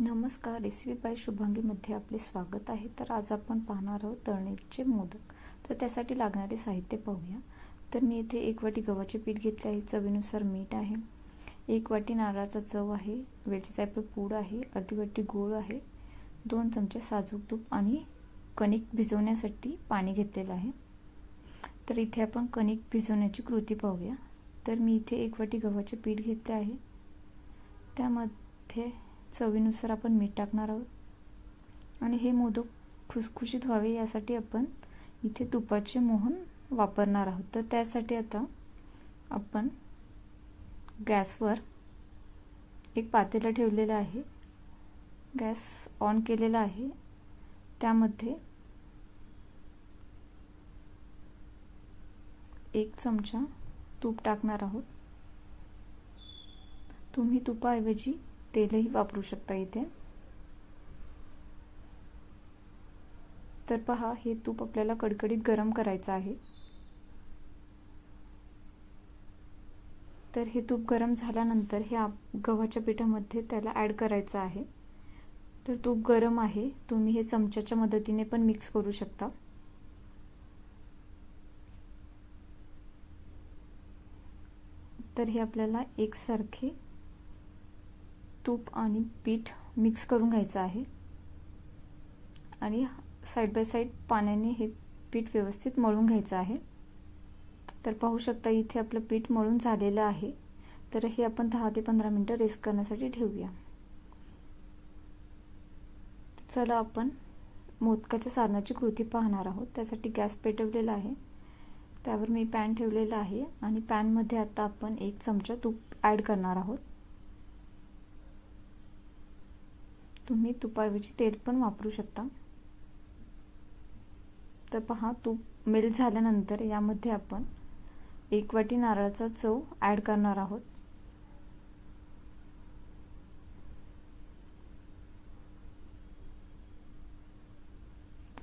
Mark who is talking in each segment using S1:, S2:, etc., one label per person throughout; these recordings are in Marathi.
S1: नमस्कार रेसिपी बाय शुभांगीमध्ये आपले स्वागत आहे. तर आज आपण पाहणार आहोत तळणीचे मोदक. तर त्यासाठी लागणारे साहित्य पाहूया. तर मी इथे एक वाटी गव्हाचे पीठ घेतले आहे. चवीनुसार मीठ आहे. एक वाटी नारळाचा चव आहे. वेलची जायफळ पूड आहे. अर्धी वाटी गूळ आहे. दोन चमचे साजूक तूप आणि कणिक भिजवण्यासाठी पाणी घेतलेलं आहे. तर इथे आपण कणिक भिजवण्याची कृती पाहूया. तर मी इथे एक वाटी गव्हाचे पीठ घेतले आहे. त्यामध्ये चवीनुसार आपण मीठ टाकणार आहोत. आणि हे मोदक खुसखुशीत व्हावे यासाठी आपण इथे तुपाचे मोहन वापरणार आहोत. तर त्यासाठी आता आपण गॅसवर एक पातेलं ठेवलेलं आहे. गॅस ऑन केलेला आहे. त्यामध्ये एक चमचा तूप टाकणार आहोत. तुम्ही तुपाऐवजी तेलही वापरू शकता इथे. तर पहा हे तूप आपल्याला कडकडीत गरम करायचं आहे. तर हे तूप गरम झाल्यानंतर हे गव्हाच्या पिठामध्ये त्याला ॲड करायचं आहे. तर तूप गरम आहे. तुम्ही हे चमच्याच्या मदतीने पण मिक्स करू शकता. तर हे आपल्याला एकसारखे तूप आणि पीठ मिक्स करून घ्यायचं आहे. आणि साईड बाय साईड पाण्याने हे पीठ व्यवस्थित मळून घ्यायचं आहे. तर पाहू शकता इथे आपलं पीठ मळून झालेलं आहे. तर हे आपण दहा ते पंधरा मिनटं रेस्ट करण्यासाठी ठेवूया. चला आपण मोदकाच्या साधनाची कृती पाहणार आहोत. त्यासाठी गॅस पेटवलेला आहे. त्यावर मी पॅन ठेवलेला आहे आणि पॅनमध्ये आता आपण एक चमचा तूप ॲड करणार आहोत. तुम्ही तुपाऐवजी तेल पण वापरू शकता. तर पहा तूप मेल्ट झाल्यानंतर यामध्ये आपण एक वाटी नारळाचा चव ॲड करणार आहोत.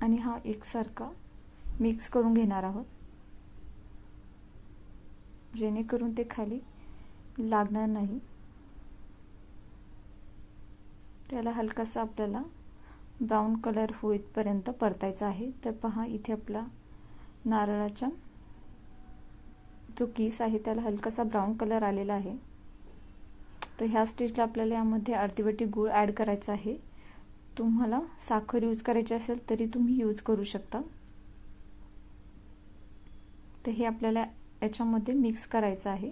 S1: आणि हा एकसारखा मिक्स करून घेणार आहोत. जेणेकरून ते खाली लागणार नाही. त्याला हलकासा आपल्याला ब्राऊन कलर होईपर्यंत परतायचा आहे. तर पहा इथे आपला नारळाचा जो किस आहे त्याला हलकासा ब्राऊन कलर आलेला आहे. तर ह्या स्टेजला आपल्याला यामध्ये अर्धीवटी गूळ ॲड करायचा आहे. तुम्हाला साखर यूज करायची असेल तरी तुम्ही यूज करू शकता. तर हे आपल्याला याच्यामध्ये मिक्स करायचं आहे.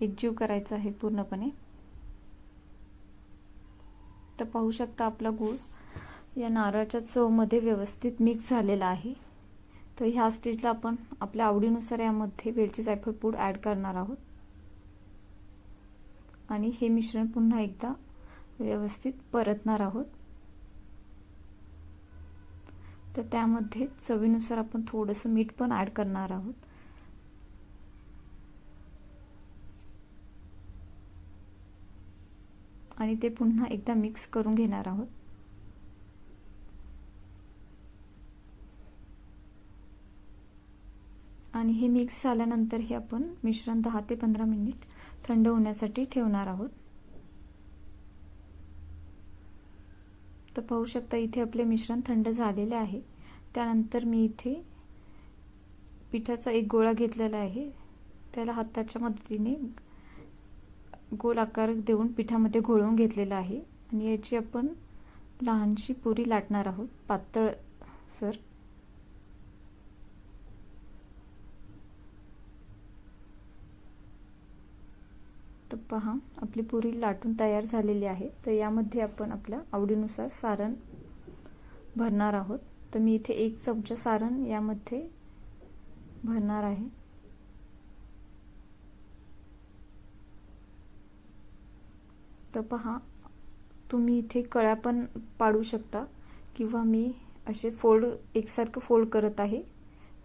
S1: एकजीव करायचं आहे पूर्णपणे. तर पाहू शकता आपला गूळ. या नारळाच्या चवमध्ये व्यवस्थित मिक्स झालेला आहे. तर ह्या स्टेजला आपण आपल्या आवडीनुसार यामध्ये वेलची जायफळ पूड ॲड करणार आहोत. आणि हे मिश्रण पुन्हा एकदा व्यवस्थित परतणार आहोत. तर त्यामध्ये चवीनुसार आपण थोडंसं मीठ पण ॲड करणार आहोत. आणि ते पुन्हा एकदा मिक्स करून घेणार आहोत. आणि हे मिक्स झाल्यानंतर हे आपण मिश्रण दहा ते पंधरा मिनिट थंड होण्यासाठी ठेवणार आहोत. तर पाहू शकता इथे आपले मिश्रण थंड झालेले आहे. त्यानंतर मी इथे पिठाचा एक गोळा घेतलेला आहे. त्याला हाताच्या मदतीने गोल आकार देऊन पिठामध्ये घोळवून घेतलेला आहे. आणि याची आपण लहानशी पुरी लाटणार आहोत. पातळ सर. तर पहा आपली पुरी लाटून तयार झालेली आहे. तर यामध्ये आपण आपल्या आवडीनुसार सारण भरणार आहोत. तर मी इथे एक चमचा सारण यामध्ये भरणार आहे. तर पहा तुम्ही इथे कळ्या पण पाडू शकता किंवा मी असे फोल्ड एकसारखं फोल्ड करत आहे.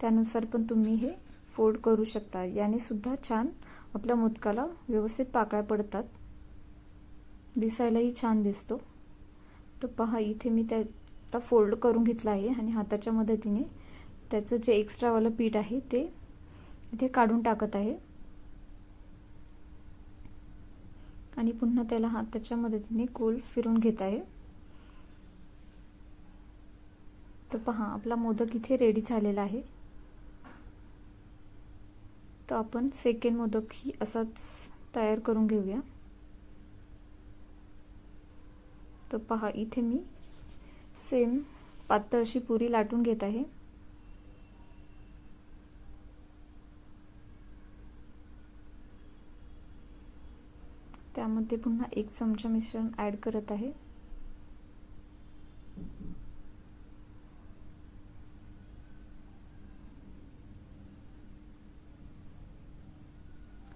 S1: त्यानुसार पण तुम्ही हे फोल्ड करू शकता. याने सुद्धा छान आपल्या मोदकाला व्यवस्थित पाकळ्या पडतात. दिसायलाही छान दिसतो. तर पहा इथे मी त्या फोल्ड करून घेतला आहे आणि हाताच्या मदतीने त्याचं जे एक्स्ट्रावालं पीठ आहे ते इथे काढून टाकत आहे. आणि पुन्हा त्याला हाताच्या मदतीने गोल फिरून घेत आहे. तर पहा आपला मोदक इथे रेडी झालेला आहे. तर आपण सेकंड मोदक ही असाच तयार करून घेऊया. तर पहा इथे मी सेम पातळशी पुरी लाटून घेत आहे. त्यामध्ये पुन्हा एक चमचा मिश्रण ॲड करत आहे.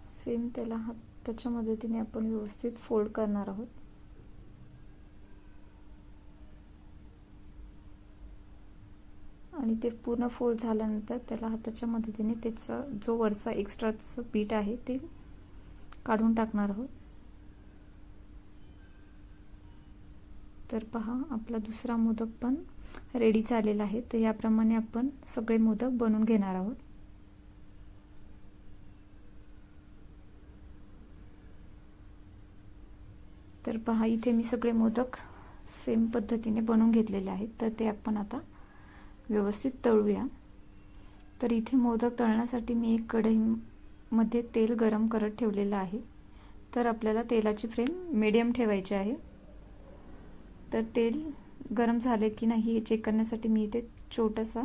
S1: सेम त्याला हाताच्या त्याच्या मदतीने आपण व्यवस्थित फोल्ड करणार आहोत. आणि ते पूर्ण फोल्ड झाल्यानंतर त्याला हाताच्या मदतीने त्याचा जो वरचा एक्स्ट्राचं पीठ आहे ते काढून टाकणार आहोत. तर पहा आपला दुसरा मोदक पण रेडी झालेला आहे. तर याप्रमाणे आपण सगळे मोदक बनवून घेणार आहोत. तर पहा इथे मी सगळे मोदक सेम पद्धतीने बनवून घेतलेले आहेत. तर ते आपण आता व्यवस्थित तळूया. तर इथे मोदक तळण्यासाठी मी एक कढईमध्ये तेल गरम करत ठेवलेलं आहे. तर आपल्याला तेलाची फ्लेम मीडियम ठेवायची आहे. तर तेल गरम झाले की नाही हे चेक करण्यासाठी मी इथे छोटासा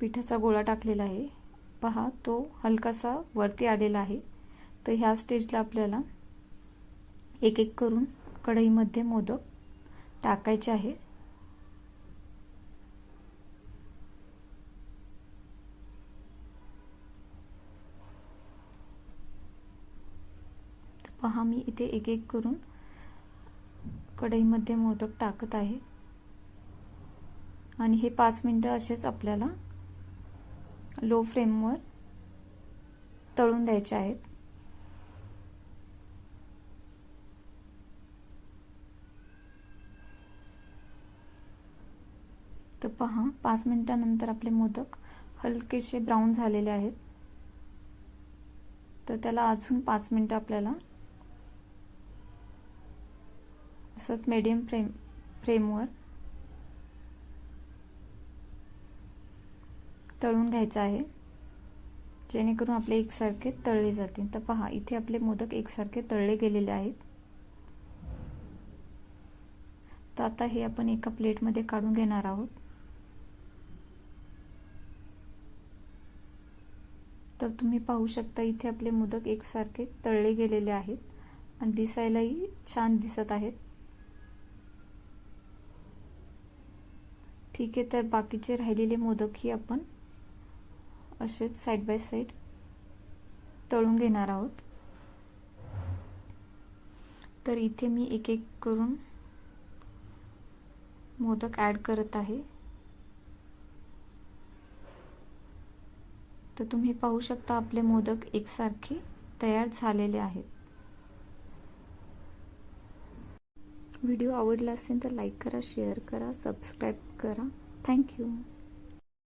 S1: पिठाचा गोळा टाकलेला आहे. पहा तो हलकासा वरती आलेला आहे. तर ह्या स्टेजला आपल्याला एक एक करून कढईमध्ये मोदक टाकायचे आहे. पहा मी इथे एक एक करून कढईमध्ये मोदक टाकत आहे. आणि हे पाच मिनटं असेच आपल्याला लो फ्लेमवर तळून द्यायचे आहेत. तर पहा पाच मिनटानंतर आपले मोदक हलकेसे ब्राऊन झालेले आहेत. तर त्याला अजून पाच मिनटं आपल्याला असंच मीडियम फ्रेम फ्रेमवर तळून घ्यायचं आहे. जेणेकरून आपले एकसारखे तळले जातील. तर पहा इथे आपले मोदक एकसारखे तळले गेलेले आहेत. तर आता हे आपण एका प्लेटमध्ये काढून घेणार आहोत. तर तुम्ही पाहू शकता इथे आपले मोदक एकसारखे तळले गेलेले आहेत. आणि दिसायलाही छान दिसत आहेत. ठीक आहे तर बाकीचे राहिलेले मोदकही आपण असेच साईड बाय साईड तळून घेणार आहोत. तर इथे मी एक एक करून मोदक ॲड करत आहे. तर तुम्ही पाहू शकता आपले मोदक एकसारखे तयार झालेले आहेत. व्हिडिओ आवडला असेल तर लाईक करा शेअर करा सबस्क्राईब करा थँक्यू